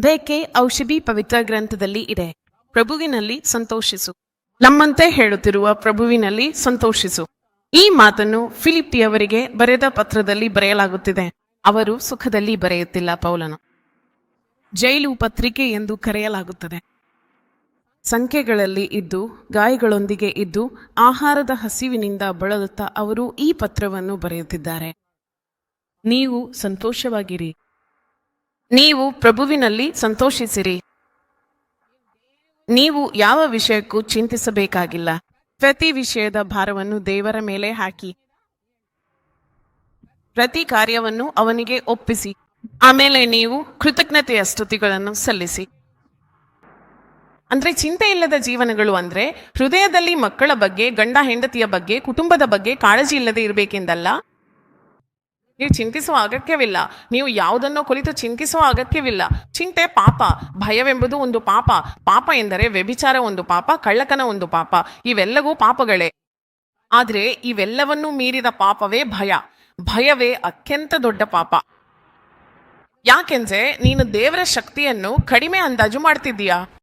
ಬೇಕೆ ಔಷಧಿ ಪವಿತ್ರ ಗ್ರಂಥದಲ್ಲಿ ಇದೆ. ಪ್ರಭುವಿನಲ್ಲಿ ಸಂತೋಷಿಸು. ನಮ್ಮಂತೆ ಹೇಳುತ್ತಿರುವ ಪ್ರಭುವಿನಲ್ಲಿ ಸಂತೋಷಿಸು. ಈ ಮಾತನ್ನು ಫಿಲಿಪ್ಪಿಯವರಿಗೆ ಬರೆದ ಪತ್ರದಲ್ಲಿ ಬರೆಯಲಾಗುತ್ತಿದೆ. ಅವರು ಸುಖದಲ್ಲಿ ಬರೆಯುತ್ತಿಲ್ಲ ಪೌಲನು. ಜೈಲು ಪತ್ರಿಕೆ ಎಂದು ಕರೆಯಲಾಗುತ್ತದೆ. ಸಂಖ್ಯೆಗಳಲ್ಲಿ ಇದ್ದು, ಗಾಯಗಳೊಂದಿಗೆ ಇದ್ದು, ಆಹಾರದ ಹಸಿವಿನಿಂದ ಬಳಲುತ್ತಾ ಅವರು ಈ ಪತ್ರವನ್ನು ಬರೆಯುತ್ತಿದ್ದಾರೆ. ನೀವು ಸಂತೋಷವಾಗಿರಿ. ನೀವು ಪ್ರಭುವಿನಲ್ಲಿ ಸಂತೋಷಿಸಿರಿ. ನೀವು ಯಾವ ವಿಷಯಕ್ಕೂ ಚಿಂತಿಸಬೇಕಾಗಿಲ್ಲ. ಪ್ರತಿ ವಿಷಯದ ಭಾರವನ್ನು ದೇವರ ಮೇಲೆ ಹಾಕಿ. ಪ್ರತಿ ಕಾರ್ಯವನ್ನು ಅವನಿಗೆ ಒಪ್ಪಿಸಿ. ಆಮೇಲೆ ನೀವು ಕೃತಜ್ಞತೆಯ ಸ್ತುತಿಗಳನ್ನು ಸಲ್ಲಿಸಿ. ಅಂದ್ರೆ ಚಿಂತೆ ಇಲ್ಲದ ಜೀವನಗಳು ಅಂದ್ರೆ ಹೃದಯದಲ್ಲಿ ಮಕ್ಕಳ ಬಗ್ಗೆ, ಗಂಡ ಹೆಂಡತಿಯ ಬಗ್ಗೆ, ಕುಟುಂಬದ ಬಗ್ಗೆ ಕಾಳಜಿ ಇಲ್ಲದೆ ಇರಬೇಕೆಂದಲ್ಲ. ನೀವು ಚಿಂತಿಸುವ ಅಗತ್ಯವಿಲ್ಲ. ನೀವು ಯಾವುದನ್ನು ಕುರಿತು ಚಿಂತಿಸುವ ಅಗತ್ಯವಿಲ್ಲ. ಚಿಂತೆ ಪಾಪ, ಭಯವೆಂಬುದು ಒಂದು ಪಾಪ. ಪಾಪ ಎಂದರೆ ವ್ಯಭಿಚಾರ ಒಂದು ಪಾಪ ಕಳ್ಳಕನ ಒಂದು ಪಾಪ. ಇವೆಲ್ಲವೂ ಪಾಪಗಳೇ. ಆದರೆ ಇವೆಲ್ಲವನ್ನೂ ಮೀರಿದ ಪಾಪವೇ ಭಯ. ಭಯವೇ ಅತ್ಯಂತ ದೊಡ್ಡ ಪಾಪ. ಯಾಕೆಂದ್ರೆ ನೀನು ದೇವರ ಶಕ್ತಿಯನ್ನು ಕಡಿಮೆ ಅಂದಾಜು ಮಾಡ್ತಿದ್ದೀಯಾ?